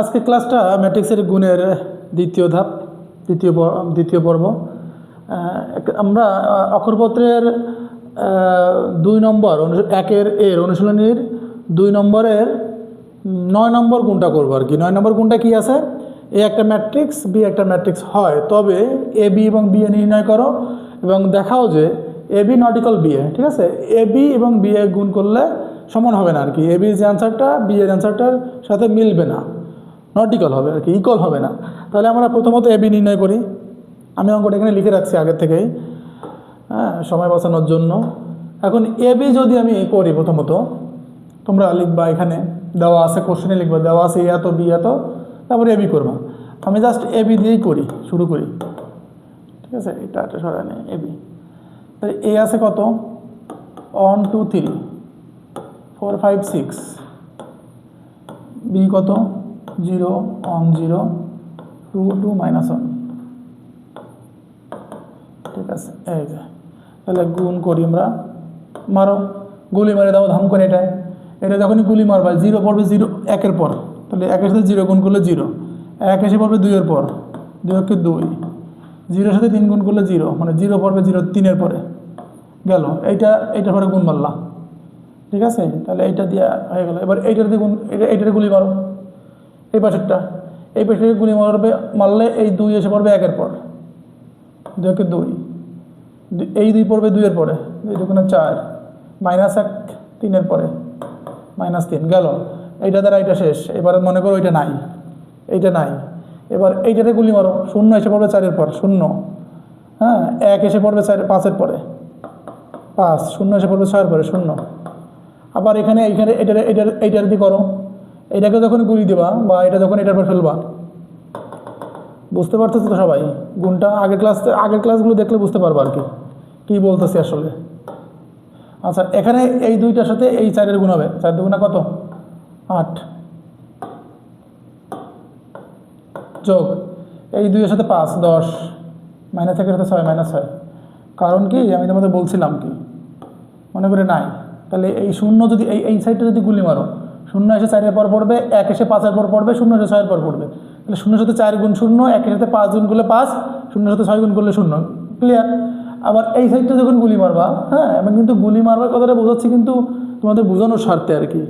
আজকে ক্লাসটা ম্যাট্রিক্সের গুণের দ্বিতীয় ধাপ, দ্বিতীয় দ্বিতীয় পর্ব। আমরা অক্ষরপত্রের দুই নম্বর একের এর অনুশীলনীর দুই নম্বরের নয় নম্বর গুণটা করব আর কি। নয় নম্বর গুণটা কি আছে? এ একটা ম্যাট্রিক্স বি একটা ম্যাট্রিক্স হয়। তবে এ, বি এবং বি এ নির্ণয় করো এবং দেখাও যে A, B not equal B A, ঠিক আছে? এ, বি এবং বি এ গুণ করলে সমান হবে না আর কি। এ বির যে অ্যান্সারটা বি এর অ্যান্সারটার সাথে মিলবে না। নট ইকাল হবে, আর কি ইকুয়াল হবে না। তাহলে আমরা প্রথমত এ বি নির্ণয় করি। আমি অঙ্কটা এখানে লিখে রাখছি আগের থেকেই। হ্যাঁ সময় বাঁচানোর জন্য। এখন এ বি যদি আমি করি প্রথমত, তোমরা লিখবা এখানে, দেওয়া আছে কোশ্চেনে লিখবা, দেওয়া আছে এত, বি এত, তারপরে এ বি করবা। আমি জাস্ট এ বি দিয়েই করি, শুরু করি। ঠিক আছে? এটা একটা সরাই নেই এ বি তাহলে এ আছে কত? One two three four five six B কত? Zero one zero two two minus one. ঠিক আছে, এই যে। তাহলে গুণ করি আমরা, মারো। গুলি মারে দাও, ধাম করে এটাই এটা যখনই গুলি মারবা, জিরো পড়বে জিরো একের পর। তাহলে একের সাথে জিরো গুণ করলে জিরো। এক এসে পড়বে দুইয়ের পর। দুই একে দুই। জিরোর সাথে তিন গুণ করলে জিরো। মানে জিরো পড়বে জিরো তিনের পরে। গেল। এইটা, এইটার পরে গুণ মারলা। ঠিক আছে? তাহলে এইটা দিয়ে হয়ে গেল। এবার এইটার দিয়ে গুণ এটা এইটার গুলি মারো। এই পাশেরটা। এই পাশের গুলি মারবে মারলে এই দুই এসে পড়বে একের পর। দুই একে দুই। এই দুই পড়বে দুইয়ের পরে। দুই চার। মাইনাস এক তিনের পরে। মাইনাস তিন। গেল। এইটা দ্বারা এটা শেষ। এবারে মনে করো এইটা নাই। এইটা নাই। এবার এইটাতে গুলি মারো। শূন্য এসে পড়বে চারের পর। শূন্য। হ্যাঁ এক এসে পড়বে চার পাঁচের পরে। পাঁচ। শূন্য এসে পড়বে ছয়ের পরে। শূন্য। আবার এখানে এইখানে এটার এটার এইটার দিয়ে করো? এটাকে যখন গুলি দিবা বা এটা যখন এটার পর ফেলবা, বুঝতে পারতেছো তো সবাই? গুণটা আগের ক্লাস আগের ক্লাসগুলো দেখলে বুঝতে পারব আর কি। কী বলতেছি আসলে? আচ্ছা এখানে এই দুইটার সাথে এই চারের গুণ হবে। চার দুগুণা কত? আট। যোগ। এই দুইয়ের সাথে পাঁচ, দশ। মাইনাস একের সাথে ছয়, মাইনাস ছয়। কারণ কি? আমি তোমাদের বলছিলাম কি? মনে করে নাই। তাহলে এই শূন্য যদি এই এই সাইডটা যদি গুলি মারো শূন্য এসে চারের পর পড়বে, এক এসে পাঁচের পর পড়বে, শূন্য এসে ছয়ের পর পড়বে। তাহলে শূন্যের সাথে চার গুণ শূন্য একের সাথে পাঁচ গুণ করলে পাঁচ শূন্যের সাথে ছয় গুণ করলে শূন্য। ক্লিয়ার আবার এই সাইডটা যখন গুলি মারবা হ্যাঁ আমি কিন্তু গুলি মারবার কথাটা বোঝাচ্ছি, কিন্তু তোমাদের বোঝানোর স্বার্থে আর কি।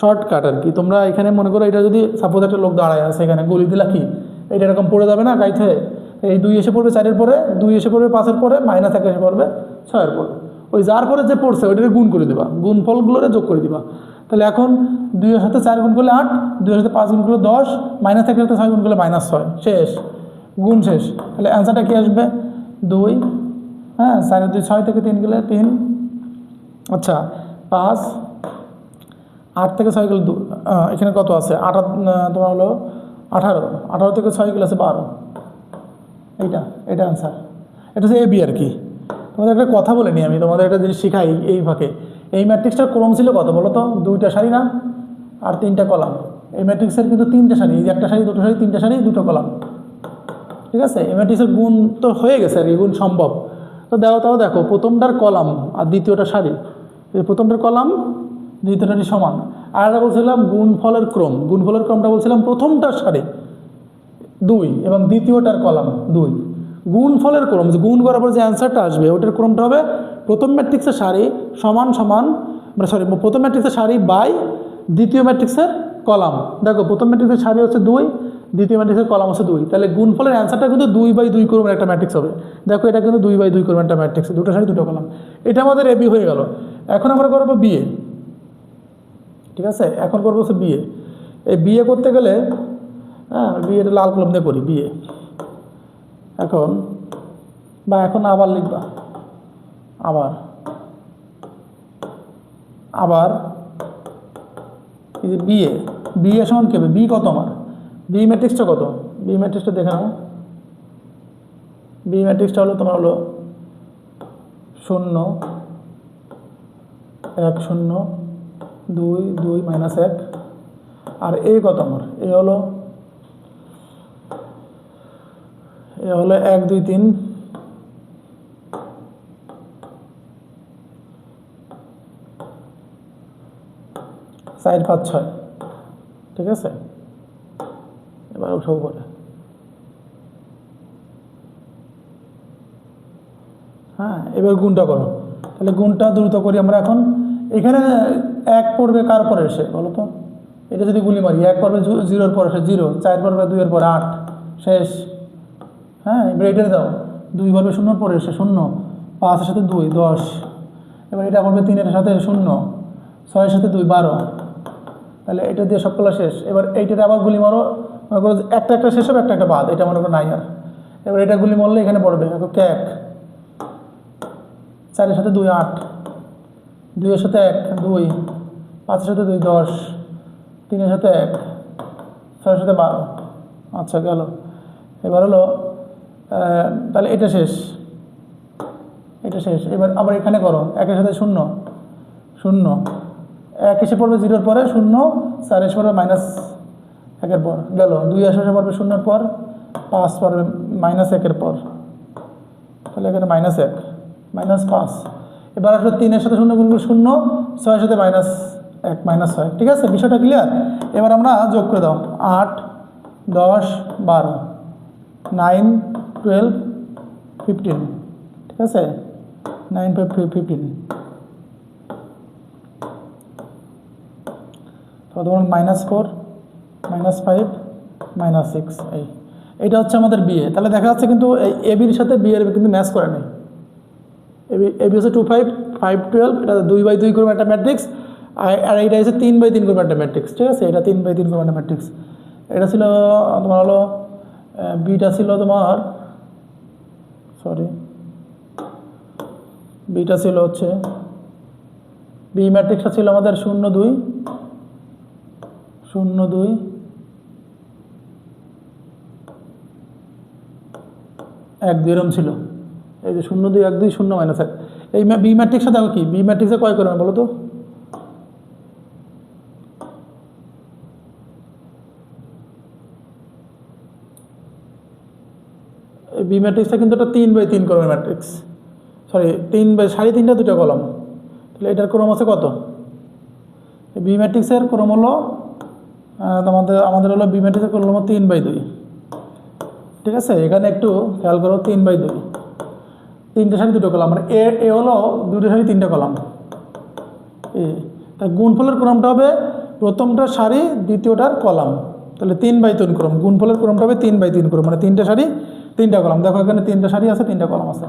শর্টকাট আর কি। তোমরা এখানে মনে করো এটা যদি সাপোজ একটা লোক দাঁড়ায় আছে এখানে, গুলি দিলা কি? এটা এরকম পড়ে যাবে না গাইতে এই দুই এসে পড়বে চারের পরে, দুই এসে পড়বে পাঁচের পরে মাইনাস এক এসে পড়বে ছয়ের পরে। ওই যার পরে যে পড়ছে, ওইটাকে গুণ করে দিবা। গুণ ফলগুলোরে যোগ করে দিবা। তাহলে এখন দুইয়ের সাথে চার গুণ করলে আট, দুইয়ের সাথে পাঁচ গুণ করলে দশ, মাইনাস থাকলে সাথে ছয় গুণ করলে মাইনাস ছয়, শেষ, গুণ শেষ। তাহলে অ্যান্সারটা কী আসবে? দুই হ্যাঁ সাড়ে দুই, ছয় থেকে তিন গেলে তিন আচ্ছা পাঁচ, আট থেকে ছয় গেলে দু এখানে কত আছে? আট তোমার হলো আঠারো আঠারো থেকে ছয় গেলে আছে বারো। এইটা এটা অ্যান্সার এটা হচ্ছে এ বি আর কি। তোমাদের একটা কথা বলে নিই আমি, তোমাদের একটা জিনিস শিখাই এই ফাঁকে। এই ম্যাট্রিক্সটার ক্রম ছিল কত বলো তো দুইটা সারি না? আর তিনটা কলাম এই ম্যাট্রিক্সের কিন্তু তিনটা সারি, এই একটা সারি, দুটো সারি, তিনটা সারি, দুটো কলাম ঠিক আছে? এই ম্যাট্রিক্সের গুণ তো হয়ে গেছে আর কি, গুণ সম্ভব। তো দেখো তাও দেখো, প্রথমটার কলাম আর দ্বিতীয়টা সারি। এই প্রথমটার কলাম দ্বিতীয়টারই সমান। আর একটা বলছিলাম গুণফলের ক্রম। গুণফলের ক্রমটা বলছিলাম প্রথমটার সারি। দুই এবং দ্বিতীয়টার কলাম দুই। গুণফলের ক্রম, যে গুণ করার পর যে অ্যান্সারটা আসবে, ওটার ক্রমটা হবে প্রথম ম্যাট্রিক্সের সারি সমান সমান মানে সরি প্রথম ম্যাট্রিক্সের সারি বাই দ্বিতীয় ম্যাট্রিক্সের কলাম। দেখো, প্রথম ম্যাট্রিক্সের সারি হচ্ছে দুই, দ্বিতীয় ম্যাট্রিক্সের কলাম হচ্ছে দুই। তাহলে গুণফলের অ্যান্সারটা কিন্তু দুই বাই দুই ক্রমের একটা ম্যাট্রিক্স হবে। দেখো, এটা কিন্তু দুই বাই দুই ক্রমের একটা ম্যাট্রিক্স দুটো সারি, দুটো কলাম। এটা আমাদের এবি হয়ে গেল। এখন আমরা করব বিয়ে ঠিক আছে? এখন করব হচ্ছে বিয়ে এই বিয়ে করতে গেলে হ্যাঁ বিয়েটা লাল কলম দিয়ে করি বিয়ে এখন, বা এখন আবার লিখবা। আবার। আবার এই যে বিয়ে বিয়ে সমান কি হবে? বি কত আমার? বি ম্যাট্রিক্সটা কত? বি ম্যাট্রিক্সটা দেখে নাও। বি ম্যাট্রিক্সটা হলো তোমার হলো শূন্য, এক শূন্য, দুই দুই মাইনাস এক। আর এ কত আমার? এ হলো হলো এক, দুই, তিন। চার, পাঁচ, ছয়। ঠিক আছে? এবার উঠাও করে হ্যাঁ এবার গুণটা করো। তাহলে গুণটা দ্রুত করি আমরা এখন। এখানে এক পড়বে কার পরে এসে বলো তো? এটা যদি গুলি মারি, এক পড়বে জিরোর পর এসে জিরো, চার পড়বে দুইয়ের পর আট, শেষ। হ্যাঁ এবার এটা দাও। দুই পড়বে শূন্যর পরে এসে শূন্য। পাঁচের সাথে দুই, দশ। এবার এটা পড়বে তিনের সাথে শূন্য। ছয়ের সাথে দুই, বারো। তাহলে এটা দিয়ে সবগুলো শেষ। এবার এইটাতে আবার গুলি মারো। মনে করো একটা একটা শেষ হবে, একটা একটা বাদ। এটা মনে করো নাই আর। এবার এটা গুলি মারলে এখানে পড়বে। ক্যাক চারের সাথে দুই, আট। দুইয়ের সাথে এক, দুই। পাঁচের সাথে দুই, দশ। তিনের সাথে এক। ছয়ের সাথে বারো। আচ্ছা গেল। এবার হলো তাহলে এটা শেষ। এটা শেষ। এবার আবার এখানে করো। একের সাথে শূন্য। শূন্য। এক এসে পড়বে জিরোর পরে, শূন্য, চার এসে পড়বে মাইনাস একের পর। গেল। দুই এসে পড়বে শূন্যর পর, পাঁচ পড়বে মাইনাস একের পর। তাহলে এখানে মাইনাস এক। মাইনাস পাঁচ। এবার আসলে তিনের সাথে শূন্য গুণ শূন্য, ছয়ের সাথে মাইনাস এক মাইনাস ছয়। ঠিক আছে? বিষয়টা ক্লিয়ার এবার আমরা যোগ করে দাও। আট, দশ, বারো। নাইন টুয়েলভ ফিফটিন ঠিক আছে? নাইন ফাইভ ফিফটিন তো তোমার minus four minus five minus six এই। এইটা হচ্ছে আমাদের বিয়ে তাহলে দেখা যাচ্ছে কিন্তু এই এবির সাথে বিয়ের কিন্তু ম্যাচ করে নেই। এবি এবি হচ্ছে টু ফাইভ ফাইভ টুয়েলভ এটা দুই বাই দুই করবে একটা ম্যাট্রিক্স আর এইটা হচ্ছে তিন বাই তিন করবে একটা ম্যাট্রিক্স ঠিক আছে? এটা তিন বাই তিন করবে একটা ম্যাট্রিক্স এটা ছিল তোমার হলো বিটা ছিল তোমার সরি বিটা ছিল হচ্ছে বি ম্যাট্রিক্সটা ছিল আমাদের শূন্য দুই। শূন্য দুই। এক দুই এরম ছিল। এই যে শূন্য দুই, এক দুই, শূন্য মাইনাস এক। এই বি ম্যাট্রিক্সে দেখো কি? বি ম্যাট্রিক্সে কয় করবে বলো তো এই বি ম্যাট্রিক্সটা কিন্তু একটা তিন বাই তিন করবে ম্যাট্রিক্স সরি তিন বাই সাড়ে তিনটা দুটো কলম তাহলে এটার ক্রম আছে কত? বি ম্যাট্রিক্সের ক্রম হলো আহ, তোমাদের আমাদের হলো বি ম্যাট্রিক্সের ক্রম হলো তিন বাই দুই। ঠিক আছে? এখানে একটু খেয়াল করো তিন বাই দুই। তিনটে সারি দুটো কলাম মানে এ এ হলো দুটো সারি তিনটে কলাম এ তা গুণফলের ক্রমটা হবে প্রথমটার সারি দ্বিতীয়টার কলাম। তাহলে তিন বাই তিন ক্রম গুণফলের ক্রমটা হবে তিন বাই তিন ক্রম মানে তিনটে সারি তিনটা কলাম। দেখো এখানে তিনটা সারি আছে, তিনটা কলাম আছে।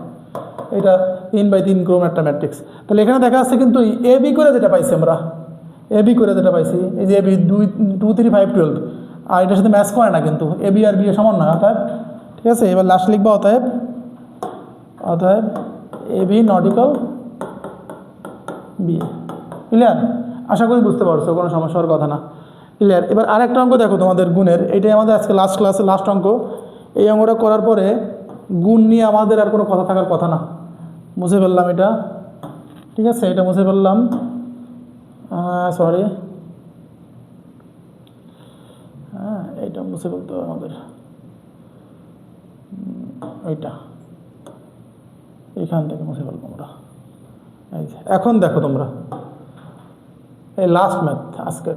এটা তিন বাই তিন ক্রম একটা ম্যাট্রিক্স তাহলে এখানে দেখা যাচ্ছে কিন্তু এ বি করে যেটা পাইছি আমরা এ বি করে যেটা পাইছি, এই যে এ বি দুই টু থ্রি ফাইভ টুয়েলভ আর এটার সাথে ম্যাচ করে না কিন্তু A B R B A সমান না, অতএব ঠিক আছে, এবার লাস্ট লিখবা, অতএব অতএব A B not equal B clear আশা করি বুঝতে পারছ, কোনো সমস্যা হওয়ার কথা না। ক্লিয়ার এবার আরেকটা অঙ্ক দেখো তোমাদের গুণের, এটাই আমাদের আজকে লাস্ট ক্লাসে লাস্ট অঙ্ক। এই অঙ্কটা করার পরে গুণ নিয়ে আমাদের আর কোনো কথা থাকার কথা না। মুছে ফেললাম এটা। ঠিক আছে? এটা মুছে ফেললাম। সরি হ্যাঁ এটা মুছে ফেলতে হবে আমাদের। এইটা। এইখান থেকে মুছে ফেলব আমরা। এই যে, এখন দেখো তোমরা। এই লাস্ট ম্যাথ আজকের।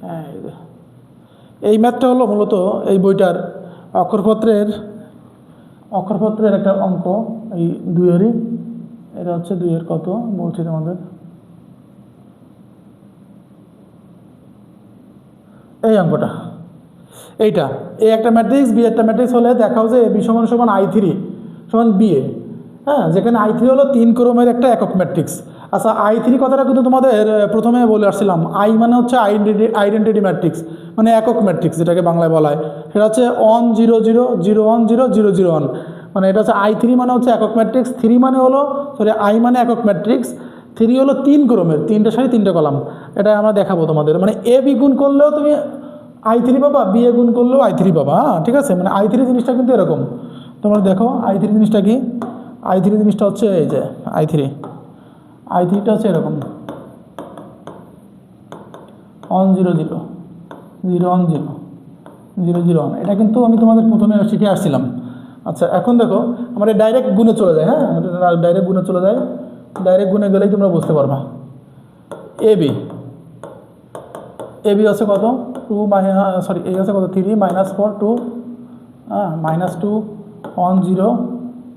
হ্যাঁ এই যে। এই ম্যাথটা হলো মূলত এই বইটার অক্ষরপত্রের অক্ষরপত্রের একটা অঙ্ক, এই দুইয়েরই। এটা হচ্ছে দুইয়ের কত? বলছি তোমাদের। এই অঙ্কটা। এইটা। এই একটা ম্যাট্রিক্স, বি একটা ম্যাট্রিক্স হলে দেখাও যে বি সমান সমান আই থ্রি, সমান বি এ। হ্যাঁ যেখানে আই থ্রি হলো তিন ক্রমের একটা একক ম্যাট্রিক্স। আচ্ছা আই থ্রি কথাটা কিন্তু তোমাদের প্রথমে বলে আসছিলাম। আই মানে হচ্ছে আইডেন্টি, আইডেন্টিটি ম্যাট্রিক্স। মানে একক ম্যাট্রিক্স যেটাকে বাংলায় বলা হয়। সেটা হচ্ছে one zero zero zero one zero zero zero one মানে এটা হচ্ছে আই থ্রি মানে হচ্ছে একক ম্যাট্রিক্স থ্রি মানে হলো সরি আই মানে একক ম্যাট্রিক্স থ্রি হলো তিন ক্রমের, তিনটে সারি, তিনটে কলাম। এটা আমরা দেখাবো তোমাদের। মানে এ বি গুণ করলেও তুমি আই থ্রি পাবা বি এ গুণ করলেও আই থ্রি পাবা। হ্যাঁ ঠিক আছে? মানে আই থ্রি জিনিসটা কিন্তু এরকম। তোমরা দেখো আই থ্রি জিনিসটা কি? আই থ্রি জিনিসটা হচ্ছে এই যে আই থ্রি আই থ্রিটা হচ্ছে এরকম। One zero zero zero one zero. Zero zero one. এটা কিন্তু আমি তোমাদের প্রথমে শিখে আসছিলাম। আচ্ছা এখন দেখো, আমরা ডাইরেক্ট গুণে চলে যায় হ্যাঁ? ডাইরেক্ট গুণে চলে যায় ডাইরেক্ট গুণে গেলেই তোমরা বুঝতে পারবা। A B. এ বি আছে কত? টু মাইনাস সরি এ আছে কত? থ্রি মাইনাস ফোর, টু হ্যাঁ minus two, one zero,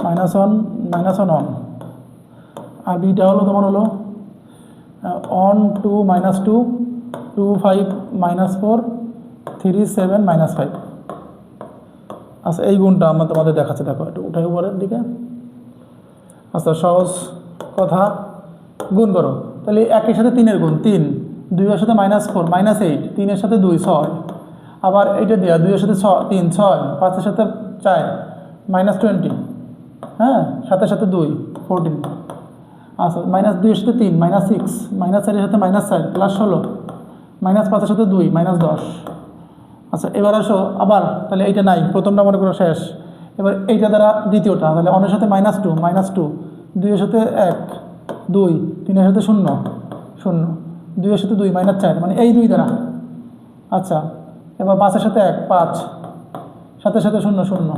minus one minus one one. আর বিটা হলো তোমার হলো one, two, minus two two five minus four three seven minus five আচ্ছা এই গুণটা আমরা তোমাদের দেখাচ্ছি, দেখো, একটু উঠাই উপরের দিকে। আচ্ছা সহজ কথা, গুণ করো। তাহলে একের সাথে তিনের গুণ, তিন। দুইয়ের সাথে মাইনাস ফোর মাইনাস এইট তিনের সাথে দুই, ছয়। আবার এইটা দেওয়া দুইয়ের সাথে ছ, তিন, ছয়, পাঁচের সাথে চার মাইনাস টোয়েন্টি হ্যাঁ? সাথে সাথে দুই ফোরটিন আচ্ছা মাইনাস দুইয়ের সাথে তিন মাইনাস সিক্স মাইনাস চারের সাথে মাইনাস চার প্লাস ষোলো। মাইনাস পাঁচের সাথে দুই, মাইনাস দশ। আচ্ছা এবার আসো, আবার, তাহলে এইটা নাই, প্রথমটা মনে করো শেষ। এবার এইটা দ্বারা দ্বিতীয়টা, তাহলে অনের সাথে মাইনাস টু মাইনাস টু। দুইয়ের সাথে এক, দুই, তিনের সাথে শূন্য শূন্য। দুইয়ের সাথে দুই, মাইনাস চার মানে এই দুই দ্বারা। আচ্ছা এবার পাঁচের সাথে এক, পাঁচ। সাথে সাথে শূন্য শূন্য।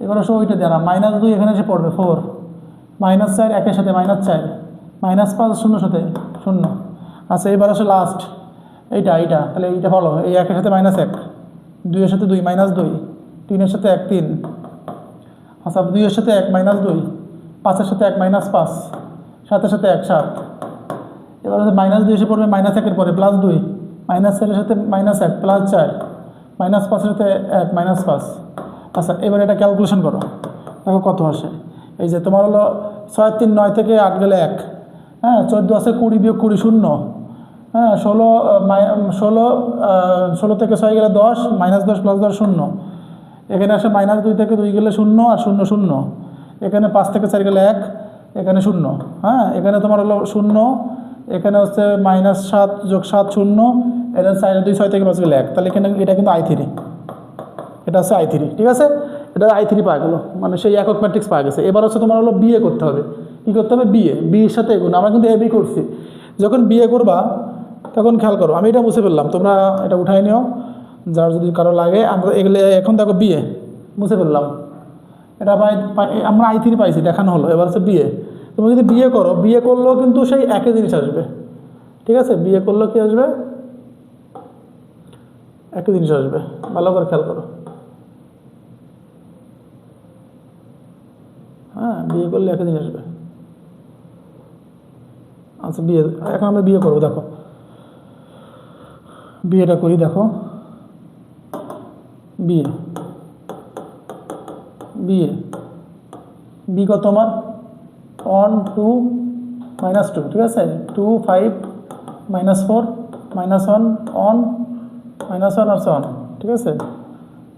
এবার আসো ওইটা দ্বারা, মাইনাস দুই এখানে এসে পড়বে, ফোর। মাইনাস চার, একের সাথে মাইনাস চার। মাইনাস পাঁচ শূন্য সাথে শূন্য। আচ্ছা এবার আসো লাস্ট এইটা এইটা, তাহলে এইটা বলো এই একের সাথে মাইনাস এক। দুইয়ের সাথে দুই মাইনাস দুই। তিনের সাথে এক, তিন। আচ্ছা দুইয়ের সাথে এক মাইনাস দুই। পাঁচের সাথে এক মাইনাস পাঁচ। সাতের সাথে এক, সাত। এবার হচ্ছে মাইনাস দুই এসে পড়বে মাইনাস একের পরে প্লাস দুই। মাইনাস চারের সাথে মাইনাস এক প্লাস চার। মাইনাস পাঁচের সাথে এক মাইনাস পাঁচ। আচ্ছা এবার এটা ক্যালকুলেশন করো। দেখো কত আসে। এই যে তোমার হলো ছয়, তিন, নয় থেকে আট গেলে এক। হ্যাঁ চোদ্দ আছে কুড়ি বিয়োগ কুড়ি শূন্য। হ্যাঁ ষোলো ষোলো ষোলো থেকে ছয় গেলে দশ, মাইনাস দশ প্লাস দশ শূন্য। এখানে আসে মাইনাস দুই থেকে দুই গেলে শূন্য আর শূন্য শূন্য। এখানে পাঁচ থেকে চার গেলে এক, এখানে শূন্য। হ্যাঁ এখানে তোমার হলো শূন্য, এখানে হচ্ছে মাইনাস সাত যোগ সাত শূন্য এটা চার দুই ছয় থেকে পাঁচ গেলে এক। তাহলে এখানে এটা কিন্তু আই থ্রি এটা হচ্ছে আই থ্রি ঠিক আছে? এটা আই থ্রি পাওয়া গেলো। মানে সেই একক ম্যাট্রিক্স পাওয়া গেছে। এবার হচ্ছে তোমার হলো বিয়ে করতে হবে। কী করতে হবে? বিয়ে বিয়ের সাথে এগুলো আমরা কিন্তু এবি করছি। যখন বিয়ে করবা তখন খেয়াল করো, আমি এটা মুছে ফেললাম, তোমরা এটা উঠাই নিও, যার যদি কারও লাগে, আমরা এগুলো এখন দেখো বিয়ে মুছে ফেললাম। এটা পাই আমরা আই থ্রি পাইছি, দেখানো হলো, এবার হচ্ছে বিয়ে তুমি যদি বিয়ে করো বিয়ে করলেও কিন্তু সেই একই জিনিস আসবে। ঠিক আছে? বিয়ে করলেও কি আসবে? একই জিনিস আসবে, ভালো করে খেয়াল করো। হ্যাঁ বিয়ে করলে একই জিনিস আসবে। আচ্ছা বিয়ে এখন আমরা বিয়ে করব, দেখো। বিয়েটা করি, দেখো। বিয়ে। বিয়ে। বি কত আমার ওয়ান, টু, মাইনাস টু, ঠিক আছে? Two, five, minus four, minus one one, minus one, আর ওয়ান, ঠিক আছে?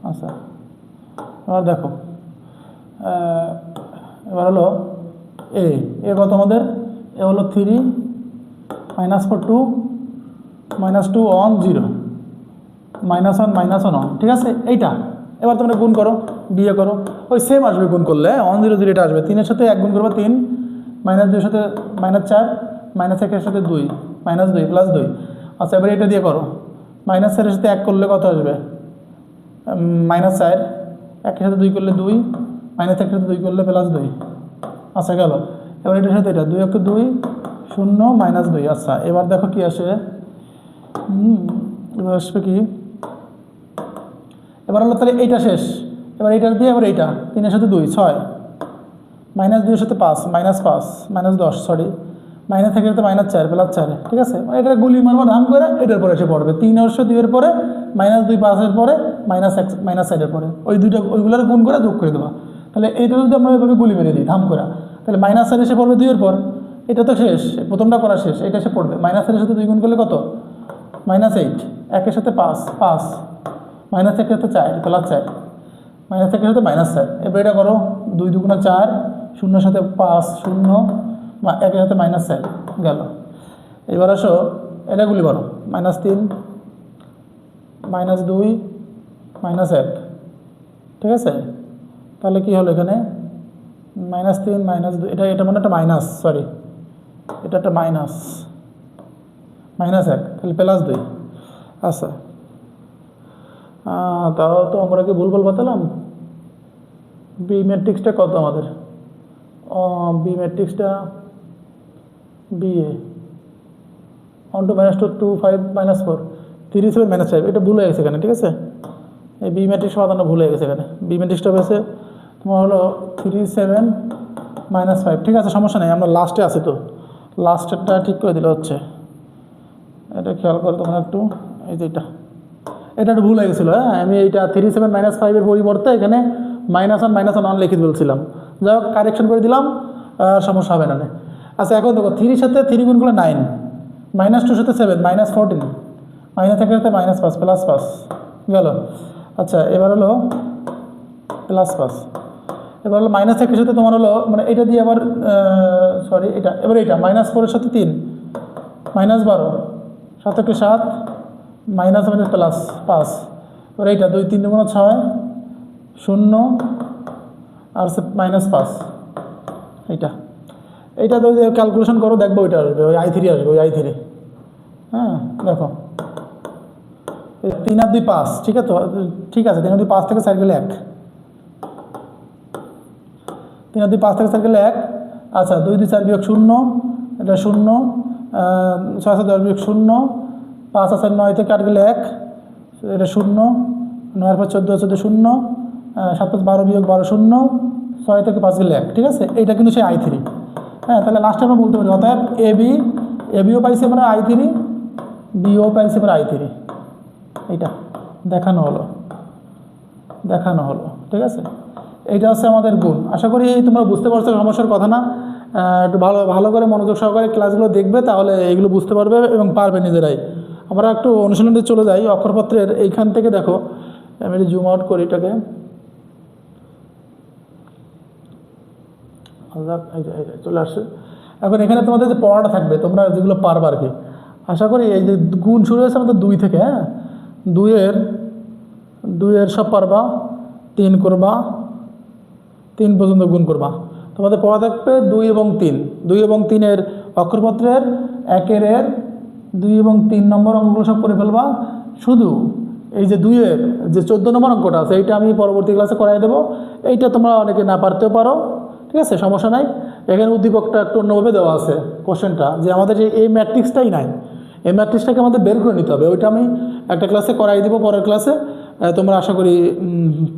আচ্ছা। এবার দেখো। এবার হলো এ এ কত আমাদের এ হলো three, minus four, two minus two one zero minus one minus one one ঠিক আছে? এইটা। এবার তোমরা গুণ করো বিয়ে করো। ওই সেম আসবে গুণ করলে। ওয়ান জিরো জিরো এটা আসবে। তিনের সাথে এক গুণ করব তিন। মাইনাস দুইয়ের সাথে মাইনাস চার। মাইনাস একের সাথে দুই। মাইনাস দুই প্লাস দুই। আচ্ছা এবার এটা দিয়ে করো। মাইনাস চারের সাথে এক করলে কত আসবে? মাইনাস চার। একের সাথে দুই করলে দুই। মাইনাস একের সাথে দুই করলে প্লাস দুই। আচ্ছা গেল। এবার এটার সাথে এটা। দুই একে দুই, শূন্য মাইনাস দুই। আচ্ছা এবার দেখো কি আসে? এবার আসবে কি? এবার হলো তাহলে এইটা শেষ। এবার এইটা দিয়ে এবার এইটা। তিনের সাথে দুই, ছয়। মাইনাস দুইয়ের সাথে পাঁচ, মাইনাস পাঁচ, মাইনাস দশ, সরি। মাইনাস থেকে তো মাইনাস চার, প্লাস চার, ঠিক আছে? মানে এটা গুলি মারবো ধাম করে এটার পরে এসে পড়বে। তিন বর্ষ দুইয়ের পরে, মাইনাস দুই পাঁচের পরে, মাইনাস এক, মাইনাস চারের পরে। ওই দুইটা, ওইগুলোর গুণ করে যোগ করে দেবো। তাহলে এইটা যদি আমরা ওইভাবে গুলি মেরে দিই, ধাম করে। তাহলে মাইনাস চার এসে পড়বে দুইয়ের পর। এটা তো শেষ, প্রথমটা করা শেষ, এটা এসে পড়বে। মাইনাস চারের সাথে দুই গুণ করলে কত? মাইনাস এইট একের সাথে পাঁচ পাঁচ। মাইনাস একের সাথে চার প্লাস চার। মাইনাস একের সাথে মাইনাস চার। এবার এটা করো, দুই দুগুণা চার, শূন্যর সাথে পাঁচ, শূন্য একের সাথে মাইনাস চার গেল। এবার আসো, এটা গুলি করো। মাইনাস তিন মাইনাস দুই মাইনাস এক। ঠিক আছে? তাহলে কি হলো এখানে? মাইনাস তিন মাইনাস দুই, এটা এটা মানে একটা মাইনাস সরি এটা একটা মাইনাস মাইনাস এক তাহলে প্লাস দুই। আচ্ছা। তাও তো আমরা কি ভুল ভুল বাতালাম বি ম্যাট্রিক্সটা কত আমাদের? B ম্যাট্রিক্সটা B A one two minus two two five minus four three seven minus five এটা ভুল হয়ে গেছে এখানে, ঠিক আছে? এই বি ম্যাট্রিক্স সমাধানটা ভুল হয়ে গেছে এখানে। বি ম্যাট্রিক্সটা হয়েছে তোমার হলো থ্রি সেভেন মাইনাস ফাইভ ঠিক আছে, সমস্যা নেই, আমরা লাস্টে আছি তো। লাস্টেরটা ঠিক করে দিলে হচ্ছে। এটা খেয়াল করো তখন একটু। এই যে এটা। এটা একটু ভুল হয়ে গেছিল হ্যাঁ? আমি এইটা থ্রি সেভেন মাইনাস ফাইভের পরিবর্তে এখানে মাইনাস ওয়ান মাইনাস ওয়ান লিখে বলছিলাম যাই হোক কারেকশন করে দিলাম সমস্যা হবে না আচ্ছা এখন দেখো থ্রির সাথে থ্রি গুণগুলো নাইন মাইনাস টুর সাথে সেভেন মাইনাস ফোরটিন মাইনাস একের সাথে মাইনাস পাঁচ প্লাস পাঁচ। গেল। আচ্ছা এবার হলো প্লাস পাঁচ। এবার হলো মাইনাস একের সাথে তোমার হলো মানে এটা দিয়ে আবার সরি এটা, এবার এটা মাইনাস ফোরের সাথে তিন। মাইনাস বারো। সাত একে সাত, মাইনাস মাইনাস প্লাস পাঁচ। এবার এইটা দুই তিন দুগুণ ছয়, শূন্য, আর মাইনাস পাঁচ। এইটা। এইটা তো ক্যালকুলেশন করো, দেখব ওইটা আসবে, ওই আই থ্রি আসবে, ওই আই থ্রি হ্যাঁ দেখো। তিন আর দুই পাঁচ, ঠিক আছে? তো ঠিক আছে, তিন আর দুই পাঁচ থেকে গেলে এক। তিন আর দুই পাঁচ থেকে গেলে এক আচ্ছা দুই দুই চার বিয়োগ শূন্য, এটা শূন্য ছয় সাত দশ বিয়োগ শূন্য, পাঁচ আছে নয় থেকে আট গেলে এক, এটা শূন্য, নয়ের পর চোদ্দ চোদ্দ শূন্য সাত পাঁচ বারো বিয়োগ বারো শূন্য, ছয় থেকে পাঁচ গেলে এক, ঠিক আছে? এইটা কিন্তু সেই আই থ্রি। হ্যাঁ তাহলে লাস্টে আমরা বলতে পারি, অতএব এ বি, এ বিও পাইছি আমরা আই থ্রি, বিও পাইছি আমরা আই থ্রি। এইটা দেখানো হলো দেখানো হলো, ঠিক আছে? এইটা হচ্ছে আমাদের গুণ। আশা করি তোমরা বুঝতে পারছ সমস্যার কথা না। একটু ভালো ভালো করে মনোযোগ সহকারে ক্লাসগুলো দেখবে, তাহলে এইগুলো বুঝতে পারবে এবং পারবে নিজেরাই। আমরা একটু অনুশীলনে চলে যাই, অক্ষরপত্রের এইখান থেকে দেখো। আমি একটু জুম আউট করি এটাকে। চলে আসছে। এখন এখানে তোমাদের যে পড়াটা থাকবে, তোমরা যেগুলো পারবে আর কি। আশা করি এই যে গুণ শুরু হয়েছে আমাদের দুই থেকে হ্যাঁ? দুইয়ের দুইয়ের সব পারবা, তিন করবা, তিন পর্যন্ত গুণ করবা। তোমাদের পড়া থাকবে দুই এবং তিন। দুই এবং তিনের অক্ষরপত্রের, একের এর, দুই এবং তিন নম্বর অঙ্কগুলো সব করে ফেলবা। শুধু এই যে দুইয়ের যে চোদ্দ নম্বর অঙ্কটা আছে, এইটা আমি পরবর্তী ক্লাসে করাই দেবো। এইটা তোমরা অনেকে না পারতেও পারো, ঠিক আছে? সমস্যা নাই। এখানে উদ্দীপকটা একটু অন্যভাবে দেওয়া আছে কোশ্চেনটা যে আমাদের যে এই ম্যাট্রিক্সটাই নাই, এই ম্যাট্রিক্সটাকে আমাদের বের করে নিতে হবে। ওইটা আমি একটা ক্লাসে করাই দেবো পরের ক্লাসে তোমরা আশা করি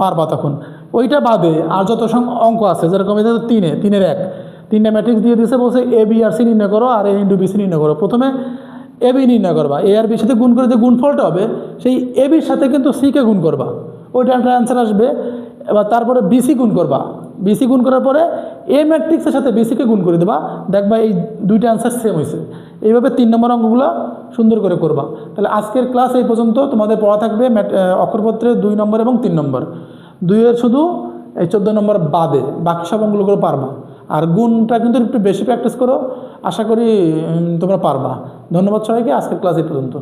পারবা তখন। ওইটা বাদে আর যত অঙ্ক আছে, যেরকম তিনে, তিনের এক। তিনটা ম্যাট্রিক্স দিয়ে দিয়েছে বলছে এ বি আর সি নির্ণয় করো আর এ ইন্টু বি সি নির্ণয় করো। প্রথমে এ বি নির্ণয় করবা। এ আর বির সাথে গুণ করে যে গুণফলটা হবে, সেই এ বির সাথে কিন্তু সিকে গুণ করবা। ওইটা একটা অ্যান্সার আসবে। এবার তারপরে বিসি গুণ করবা। বিসি গুণ করার পরে এ ম্যাট্রিক্সের সাথে বিসিকে গুণ করে দেবা। দেখবা এই দুইটা অ্যান্সার সেম হয়েছে এইভাবে তিন নম্বর অঙ্কগুলো সুন্দর করে করবা। তাহলে আজকের ক্লাস এই পর্যন্ত। তোমাদের পড়া থাকবে অক্ষরপত্রে দুই নম্বর এবং তিন নম্বর। দুইয়ের শুধু এই চোদ্দ নম্বর বাদে, বাকি সব অঙ্কগুলো পারবা। আর গুণটা কিন্তু একটু বেশি প্র্যাকটিস করো, আশা করি তোমরা পারবা। ধন্যবাদ সবাইকে, আজকের ক্লাস এই পর্যন্ত।